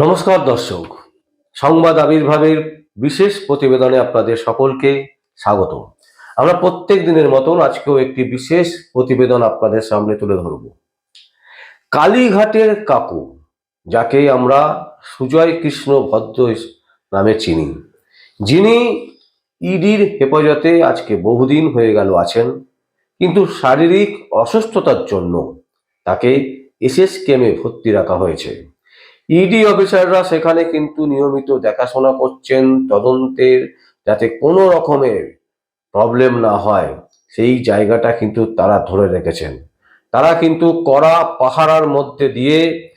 নমস্কার দর্শক। সংবাদ আবির্ভাবের বিশেষ প্রতিবেদনে আপনাদের সকলকে স্বাগত। আমরা প্রত্যেক দিনের মতন আজকেও একটি বিশেষ প্রতিবেদন আপনাদের সামনে তুলে ধরব। কালীঘাটের কাকু, যাকে আমরা সুজয় কৃষ্ণ ভদ্র নামে চিনি, যিনি ইডির হেফাজতে আজকে বহুদিন হয়ে গেল আছেন, কিন্তু শারীরিক অসুস্থতার জন্য তাকে এসএস কেমে ভর্তি রাখা হয়েছে। ইডি অফিসাররা সেখানে কিন্তু নিয়মিত দেখাশোনা করছেন তদন্তের যাতে কোনো রকমের প্রবলেম না হয়। সেই জায়গাটা কিন্তু তারা ধরে রেখেছেন। তারা কিন্তু কড়া পাহারার মধ্যে দিয়ে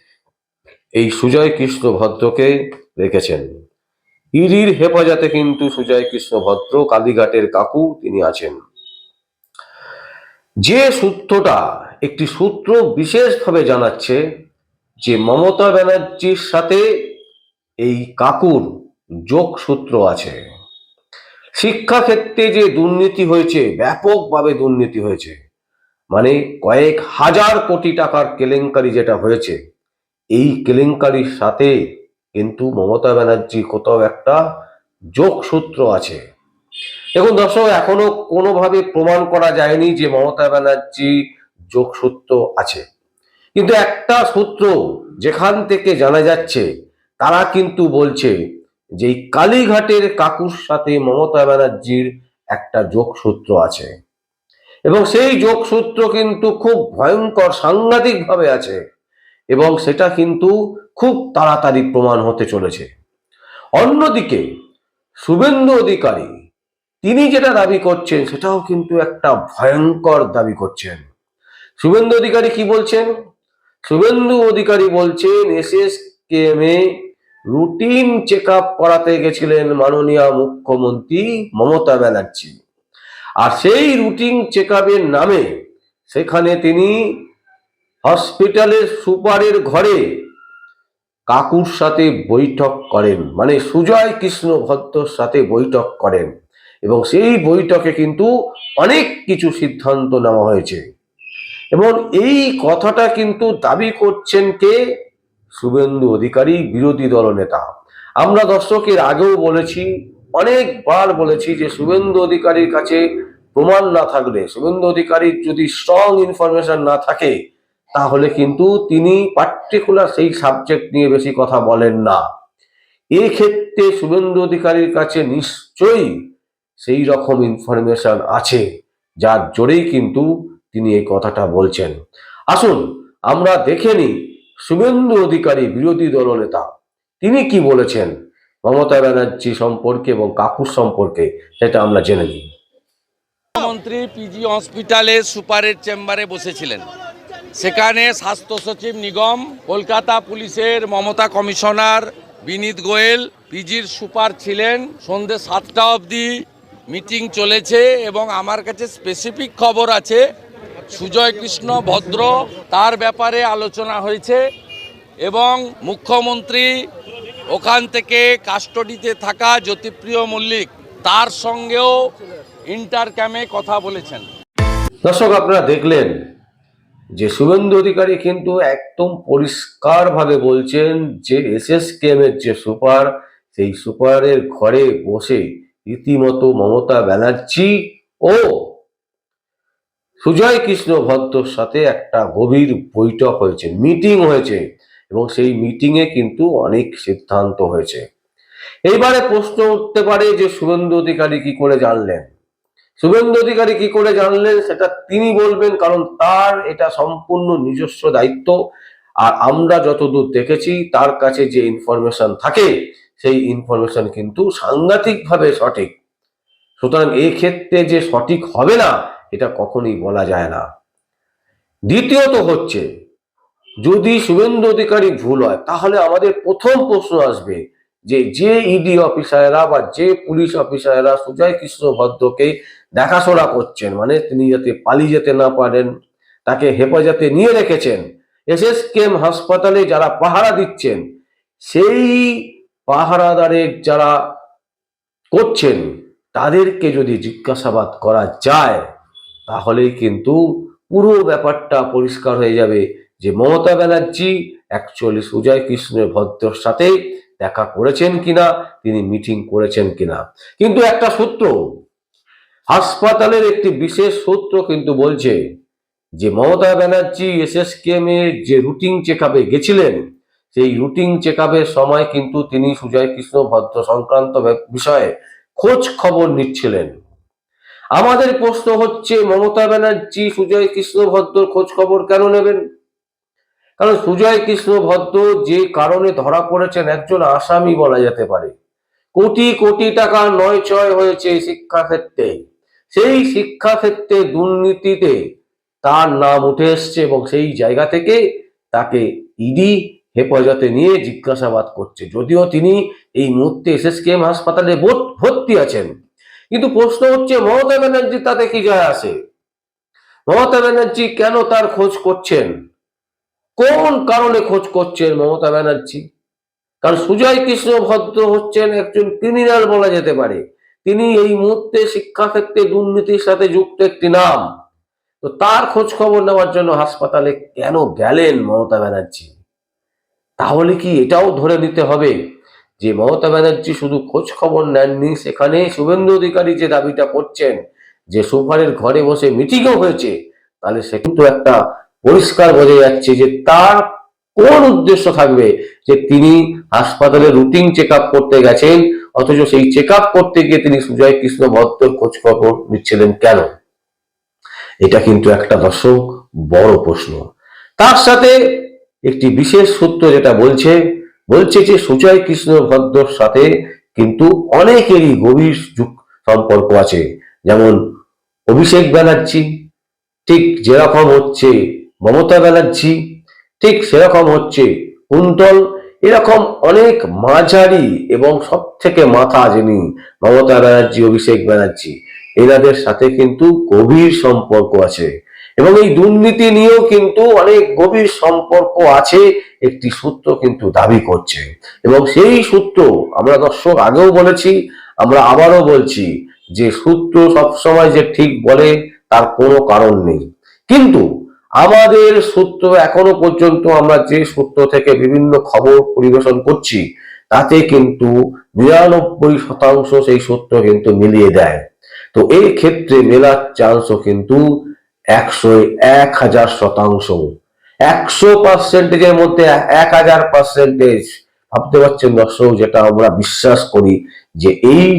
এই সুজয় কৃষ্ণ ভদ্রকে রেখেছেন। ইডির হেফাজতে কিন্তু সুজয় কৃষ্ণ ভদ্র, কালীঘাটের কাকু তিনি আছেন। যে সূত্রটা একটি সূত্র বিশেষভাবে জানাচ্ছে যে মমতা ব্যানার্জির সাথে এই কাকুর যোগসূত্র আছে। শিক্ষাক্ষেত্রে যে দুর্নীতি হয়েছে, ব্যাপকভাবে দুর্নীতি হয়েছে মানে কয়েক হাজার কোটি টাকার কেলেঙ্কারি যেটা হয়েছে, এই কেলেঙ্কারির সাথে কিন্তু মমতা ব্যানার্জি কোথাও একটা যোগসূত্র আছে। দেখুন দর্শক, এখনও কোনোভাবে প্রমাণ করা যায়নি যে মমতা ব্যানার্জি যোগসূত্র আছে। কিন্তু একটা সূত্র যেখান থেকে জানা যাচ্ছে, তারা কিন্তু বলছে যে কালীঘাটের কাকুর সাথে মমতা ব্যানার্জির একটা যোগসূত্র আছে। এবং সেই যোগসূত্র কিন্তু খুব ভয়ঙ্কর সাংঘাতিক ভাবে আছে এবং সেটা কিন্তু খুব তাড়াতাড়ি প্রমাণ হতে চলেছে। অন্যদিকে শুভেন্দু অধিকারী, তিনি যেটা দাবি করছেন, সেটাও কিন্তু একটা ভয়ঙ্কর দাবি করছেন। শুভেন্দু অধিকারী কি বলছেন? শুভেন্দু অধিকারী বলছেন SSKM routine check up করাতে গেছিলেন মাননীয় মুখ্যমন্ত্রী মমতা ব্যানার্জি। আর সেই রুটিন চেক আপের নামে সেখানে তিনি হসপিটালের সুপারের ঘরে কাকুর সাথে বৈঠক করেন মানে সুজয় কৃষ্ণ ভদ্রর সাথে বৈঠক করেন। এবং সেই বৈঠকে কিন্তু অনেক কিছু সিদ্ধান্ত নেওয়া হয়েছে। এবং এই কথাটা কিন্তু দাবি করছেন কে? শুভেন্দু অধিকারী, বিরোধী দলনেতা আমরা দর্শকের আগেও বলেছি, অনেকবার বলেছি যে শুভেন্দু অধিকারীর কাছে প্রমাণ না থাকলে, শুভেন্দু অধিকারীর যদি স্ট্রং ইনফরমেশন না থাকে, তাহলে কিন্তু তিনি পার্টিকুলার সেই সাবজেক্ট নিয়ে বেশি কথা বলেন না। এই ক্ষেত্রে শুভেন্দু অধিকারীর কাছে নিশ্চয়ই সেই রকম ইনফরমেশন আছে, যার জোরেই কিন্তু তিনি এই কথাটা বলছেন। আসুন, আমরা দেখে নিই শুভেন্দু অধিকারী বিরোধী দলনেতা তিনি কি বলেছেন মমতা ব্যানার্জি সম্পর্কে এবং কাকুর সম্পর্কে, সেটা আমরা জেনে নিই। মুখ্যমন্ত্রী পিজি হসপিটালে সুপারের চেম্বারে বসেছিলেন। সেখানে স্বাস্থ্য সচিব নিগম, কলকাতা পুলিশের মমতা কমিশনার বিনীত গোয়েল পিজির সুপার ছিলেন। সন্ধে সাতটা অবধি মিটিং চলেছে এবং আমার কাছে স্পেসিফিক খবর আছে সুজয় কৃষ্ণ ভদ্র, তার ব্যাপারে আলোচনা হয়েছে এবং মুখ্যমন্ত্রী ওখান থেকে কাস্টডিতে থাকা জ্যোতিপ্রিয় মল্লিক, তার সঙ্গেও ইন্টার ক্যামে কথা বলেছেন। দর্শক, আপনারা দেখলেন যে শুভেন্দু অধিকারী কিন্তু একদম পরিষ্কারভাবে বলছেন যে এস এর যে সুপার, সেই সুপারের ঘরে বসে রীতিমতো মমতা ব্যানার্জি ও সুজয় কৃষ্ণ ভদ্রর সাথে একটা গভীর বৈঠক হয়েছে মিটিং হয়েছে এবং সেই মিটিংয়ে কিন্তু অনেক সিদ্ধান্ত হয়েছে। এইবারে প্রশ্ন উঠতে পারে যে শুভেন্দু অধিকারী কি করে জানলেন? শুভেন্দু অধিকারী কি করে জানলেন সেটা তিনি বলবেন, কারণ তার এটা সম্পূর্ণ নিজস্ব দায়িত্ব। আর আমরা যতদূর দেখেছি, তার কাছে যে ইনফরমেশন থাকে, সেই ইনফরমেশন কিন্তু সাংঘাতিকভাবে সঠিক। সুতরাং এই ক্ষেত্রে যে সঠিক হবে না এটা কখনোই বলা যায় না। দ্বিতীয়ত হচ্ছে, যদি শুভেন্দু অধিকারী ভুল হয়, তাহলে আমাদের প্রথম প্রশ্ন আসবে যে যে ইডি অফিসাররা বা যে পুলিশ অফিসাররা সুজয় কৃষ্ণ ভদ্রকে দেখাশোনা করছেন মানে তিনি যাতে পালিয়ে যেতে না পারেন, তাকে হেফাজতে নিয়ে রেখেছেন এস এস কেম হাসপাতালে যারা পাহারা দিচ্ছেন, সেই পাহারাদারের যারা করছেন, তাদেরকে যদি জিজ্ঞাসাবাদ করা যায় তাহলেই কিন্তু পুরো ব্যাপারটা পরিষ্কার হয়ে যাবে যে মমতা ব্যানার্জি অ্যাকচুয়ালি সুজয় কৃষ্ণের ভদ্রর সাথে দেখা করেছেন কিনা, তিনি মিটিং করেছেন কিনা। কিন্তু একটা সূত্র, হাসপাতালের একটি বিশেষ সূত্র কিন্তু বলছে যে মমতা ব্যানার্জি এসএসকেএম এর যে রুটিন চেক আপে গেছিলেন, সেই রুটিন চেক আপের সময় কিন্তু তিনি সুজয় কৃষ্ণ ভদ্র সংক্রান্ত বিষয়ে খোঁজ খবর নিচ্ছিলেন। আমাদের প্রশ্ন হচ্ছে, মমতা ব্যানার্জি, সুজয় কৃষ্ণ ভদ্রর খোঁজ খবর কেন নেবেন? কারণ সুজয় কৃষ্ণ ভদ্র যে কারণে ধরা পড়েছেন একজন আসামি বলা যেতে পারে। কোটি কোটি টাকা নয় ছয় হয়েছে শিক্ষাক্ষেত্রে। সেই শিক্ষাক্ষেত্রে দুর্নীতিতে তার নাম উঠে এসছে এবং সেই জায়গা থেকে তাকে ইডি হেফাজতে নিয়ে জিজ্ঞাসাবাদ করছে। যদিও তিনি এই মুহূর্তে এসএসকেএম হাসপাতালে ভর্তি আছেন। কিন্তু প্রশ্ন হচ্ছে, মমতা ব্যানার্জি তাতে কি যায় আসে? মমতা ব্যানার্জি কেন তার খোঁজ করছেন? কোন কারণে খোঁজ করছেন মমতা ব্যানার্জি? কারণ সুজয় কৃষ্ণ ভদ্র হচ্ছেন একজন ক্রিমিনাল বলা যেতে পারে। তিনি এই মুহূর্তে শিক্ষাক্ষেত্রে দুর্নীতির সাথে যুক্ত একটি নাম। তো তার খোঁজ খবর নেওয়ার জন্য হাসপাতালে কেন গেলেন মমতা ব্যানার্জি? তাহলে কি এটাও ধরে নিতে হবে? যে মমতা ব্যানার্জি শুধু খোঁজ খবর নেননি সেখানে শুভেন্দু অধিকারী যে দাবিটা করছেন, যে সুপারের ঘরে বসে মিটিংও হয়েছে, তাহলে সে কিন্তু একটা পরিষ্কার বোঝা যাচ্ছে যে তার কোন উদ্দেশ্য থাকবে যে তিনি হাসপাতালে রুটিন চেক করতে গেছেন, অথচ সেই চেক করতে গিয়ে তিনি সুজয় কৃষ্ণ ভদ্রর খোঁজ খবর নিচ্ছিলেন কেন? এটা কিন্তু একটা দর্শক বড় প্রশ্ন। তার সাথে একটি বিশেষ সূত্র যেটা বলছে বলছে যে সুজয় কৃষ্ণ ভদ্রর সাথে কিন্তু অনেকেরই গভীর সম্পর্ক আছে। যেমন অভিষেক ব্যানার্জি, ঠিক যেরকম হচ্ছে মমতা ব্যানার্জি, ঠিক সেরকম হচ্ছে কুন্তল, এরকম অনেক মাঝারি এবং সব থেকে মাথা যিনি মমতা ব্যানার্জি, অভিষেক ব্যানার্জি, এনাদের সাথে কিন্তু গভীর সম্পর্ক আছে। এবং এই দুর্নীতি নিয়েও কিন্তু অনেক গভীর সম্পর্ক আছে একটি সূত্র কিন্তু দাবি করছে। এবং সেই সূত্র আমরা দর্শক আগেও বলেছি, আমরা আবারও বলছি যে সূত্র সবসময় যে ঠিক বলে তার কোনো কারণ নেই। কিন্তু আমাদের সূত্র এখনও পর্যন্ত আমরা যে সূত্র থেকে বিভিন্ন খবর পরিবেশন করছি, তাতে কিন্তু নিরানব্বই শতাংশ সেই সূত্র কিন্তু মিলিয়ে দেয়। তো এই ক্ষেত্রে মেলার চান্সও কিন্তু একশো এক হাজার শতাংশ। একশো পার্সেন্টেজের মধ্যে এক হাজার পার্সেন্টেজ ভাবতে পারছেন দর্শক, যেটা আমরা বিশ্বাস করি যে এই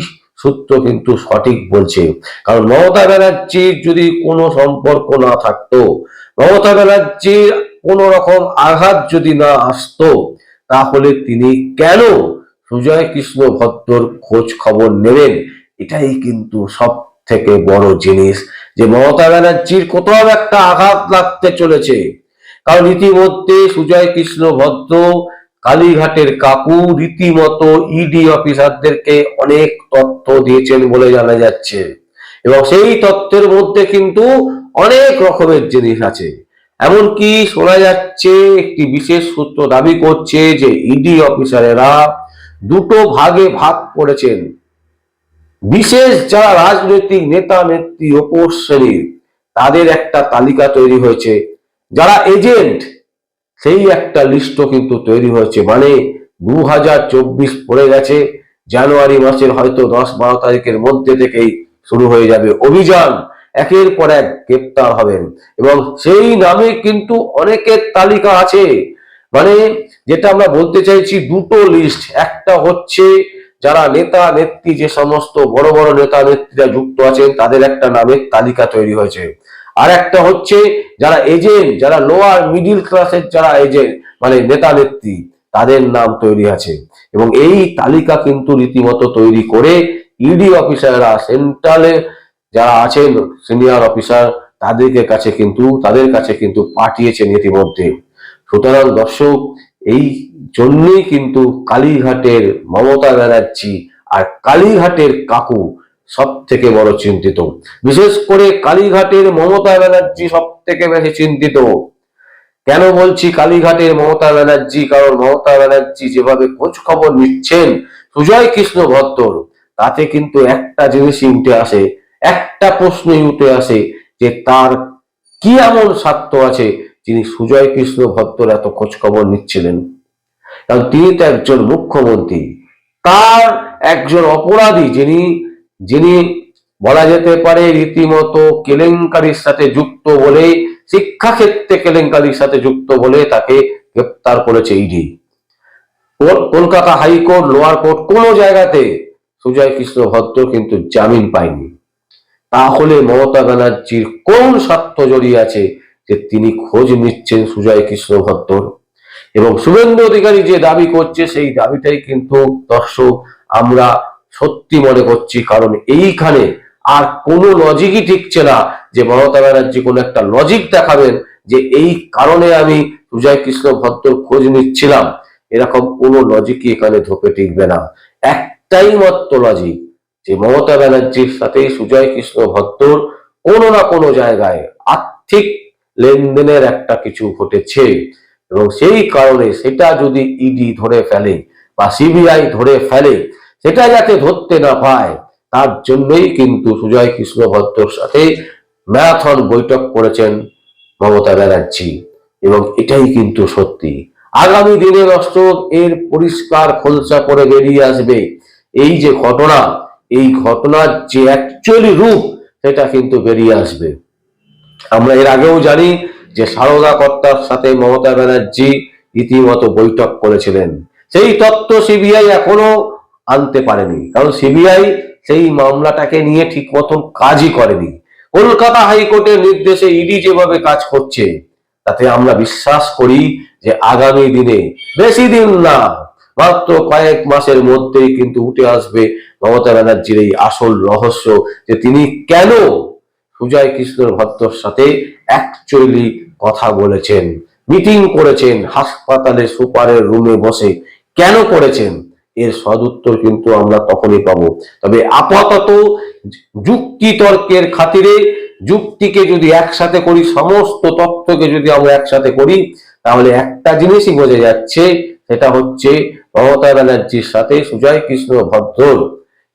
সূত্র কিন্তু সঠিক বলছে। কারণ মমতা ব্যানার্জির যদি কোনো সম্পর্ক না থাকতো, মমতা ব্যানার্জির কোন রকম আঘাত যদি না আসতো, তাহলে তিনি কেন সুজয় কৃষ্ণ ভদ্রর খোঁজ খবর নেবেন? এটাই কিন্তু সব থেকে বড় জিনিস যে মমতা ব্যানার্জির কোথাও একটা আঘাত লাগতে চলেছে। কারণ ইতিমধ্যে সুজয় কৃষ্ণ ভদ্র, কালীঘাটের কাকু রীতিমতো ইডি অফিসারদেরকে অনেক তথ্য দিয়েছেন বলে জানা যাচ্ছে। এবং সেই তথ্যের মধ্যে কিন্তু অনেক রকমের জিনিস আছে। এমনকি শোনা যাচ্ছে, একটি বিশেষ সূত্র দাবি করছে যে ইডি অফিসারেরা দুটো ভাগে ভাগ করেছেন। বিশেষ যারা রাজনৈতিক নেতা, নেত্রী ওপর শ্রেণির, তাদের একটা তালিকা তৈরি হয়েছে। যারা এজেন্ট, সেই একটা লিস্টও কিন্তু তৈরি হয়েছে। মানে দু হাজার চব্বিশ পড়ে গেছে, জানুয়ারি মাসের হয়তো দশ বারো তারিখের মধ্যে থেকেই শুরু হয়ে যাবে অভিযান। একের পর এক গ্রেপ্তার হবেন। এবং সেই নামে কিন্তু অনেকের তালিকা আছে। মানে যেটা আমরা বলতে চাইছি, দুটো লিস্ট একটা হচ্ছে যারা নেতা, নেত্রী, যে সমস্ত বড় বড় নেতা, নেত্রীরা যুক্ত আছেন, তাদের একটা নামের তালিকা তৈরি হয়েছে। আর একটা হচ্ছে যারা এজেন্ট যারা লোয়ার মিডিল ক্লাসের যারা এজেন্ট মানে নেতা নেত্রী, তাদের নাম তৈরি আছে। এবং এই তালিকা কিন্তু রীতিমতো তৈরি করে ইডি অফিসাররা সেন্ট্রালে যারা আছেন সিনিয়র অফিসার তাদেরকে কাছে কিন্তু, তাদের কাছে কিন্তু পাঠিয়েছেন ইতিমধ্যে। সুতরাং দর্শক, এই জন্যই কিন্তু কালীঘাটের মমতা ব্যানার্জি আর কালীঘাটের কাকু সব থেকে বড় চিন্তিত। বিশেষ করে কালীঘাটের মমতা ব্যানার্জি সব থেকে বেশি চিন্তিত। কেন বলছি কালীঘাটের মমতা ব্যানার্জি? কারণ মমতা ব্যানার্জি যেভাবে খোঁজ খবর নিচ্ছেন সুজয় কৃষ্ণ ভদ্র তাতে কিন্তু একটা জিনিসই উঠে আসে, একটা প্রশ্নই উঠে আসে যে তার কি এমন স্বার্থ আছে যিনি সুজয় কৃষ্ণ ভদ্র এত খোঁজ খবর নিচ্ছিলেন? কারণ তিনি তো একজন মুখ্যমন্ত্রী। তার একজন অপরাধী যিনি যিনি বলা যেতে পারে রীতিমতো কেলেঙ্কারির সাথে যুক্ত বলে, শিক্ষাক্ষেত্রে কেলেঙ্কারির সাথে যুক্ত বলে তাকে গ্রেপ্তার করেছে ED Kolkata high court, lower court কোনো জায়গাতে সুজয় কৃষ্ণ ভদ্র কিন্তু জামিন পায়নি। তাহলে মমতা ব্যানার্জির কোন স্বার্থ জড়িয়ে আছে যে তিনি খোঁজ নিচ্ছেন সুজয় কৃষ্ণ ভদ্র এবং শুভেন্দু অধিকারী যে দাবি করছে, সেই দাবিটাই কিন্তু দর্শক, আমরা সত্যি মনে করছি, কারণ এইখানে আর কোনো লজিকই ঠিকছে না যে মমতা ব্যানার্জি কোনো একটা লজিক দেখাবেন যে এই কারণে আমি সুজয় কৃষ্ণ ভদ্র খোঁজ নিচ্ছিলাম। এরকম কোনো লজিকই এখানে ধোপে টিকবে না। একটাই মাত্র লজিক যে মমতা ব্যানার্জির সাথে সুজয় কৃষ্ণ ভদ্রর কোনো না কোনো জায়গায় আর্থিক লেনদেনের একটা কিছু ঘটেছে। এবং সেই কারণে সেটা যদি ইডি ধরে ফেলে বা সিবিআই ধরে ফেলে সেটা যাতে ধরতে না পায়, তার জন্যই কিন্তু সুজয় কৃষ্ণ ভদ্রর সাথে ম্যারাথন বৈঠক করেছেন মমতা ব্যানার্জি। এবং এটাই কিন্তু সত্যি। আগামী দিনে দর্শক এর পরিষ্কার খোলসা করে বেরিয়ে আসবে। এই যে ঘটনা, এই ঘটনার যে অ্যাকচুয়ালি রূপ, সেটা কিন্তু বেরিয়ে আসবে। আমরা এর আগেও জানি যে সারদা কর্তার সাথে মমতা ব্যানার্জি রীতিমতো বৈঠক করেছিলেন। সেই তত্ত্ব সিবিআই এখনও আনতে পারেনি। কারণ সিবিআই সেই মামলাটাকে নিয়ে ঠিক মতন কাজই করেনি। কলকাতা হাইকোর্টের নির্দেশে ইডি যেভাবে কাজ করছে, তাতে আমরা বিশ্বাস করি যে আগামী দিনে বেশি দিন না, মাত্র কয়েক মাসের মধ্যেই কিন্তু উঠে আসবে মমতা ব্যানার্জির এই আসল রহস্য যে তিনি কেন সুজয় কৃষ্ণ ভদ্রর সাথে অ্যাকচুয়ালি কথা বলেছেন মিটিং করেছেন, হাসপাতালে সুপারের রুমে বসে কেন করেছেন। এর সদুত্তর কিন্তু আমরা তখনই পাবো। তবে আপাতত যুক্তি তর্কের খাতিরে যুক্তিকে যদি একসাথে করি, সমস্ত তথ্যকে যদি আমরা একসাথে করি, তাহলে একটা জিনিসই বোঝা যাচ্ছে, সেটা হচ্ছে মমতা ব্যানার্জির সাথে সুজয় কৃষ্ণ ভদ্রর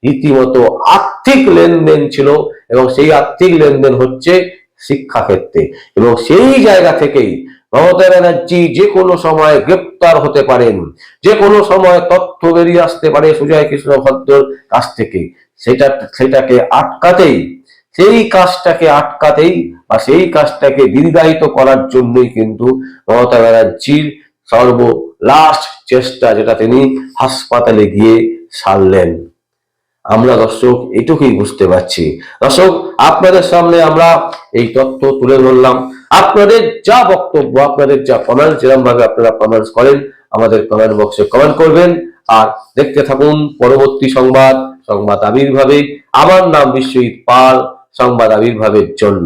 রীতিমতো আর্থিক লেনদেন ছিল এবং সেই আর্থিক লেনদেন হচ্ছে শিক্ষাক্ষেত্রে। এবং সেই জায়গা থেকেই মমতা ব্যানার্জি যে কোনো সময় গ্রেপ্তার হতে পারেন। যে কোনো সময় তথ্য বেরিয়ে আসতে পারে সুজয় কৃষ্ণ ভদ্রর কাছ থেকে। সেটা, সেটাকে আটকাতেই, সেই কাজটাকে আটকাতেই বা সেই কাজটাকে দীর্ঘায়িত করার জন্যই কিন্তু মমতা ব্যানার্জির সর্ব লাস্ট চেষ্টা যেটা তিনি হাসপাতালে গিয়ে সারলেন। আমরা দর্শক এটুকুই বুঝতে পারছি। দর্শক, আপনাদের সামনে আমরা এই তথ্য তুলে ধরলাম। আপনাদের যা বক্তব্য, আপনাদের যা কমেন্ট যেরকম ভাবে আপনারা কমেন্টস করেন, আমাদের কমেন্ট বক্সে কমেন্ট করবেন। আর দেখতে থাকুন পরবর্তী সংবাদ সংবাদ আবির্ভাবে। আমার নাম বিশ্বজিৎ পাল, সংবাদ আবির্ভাবের জন্য।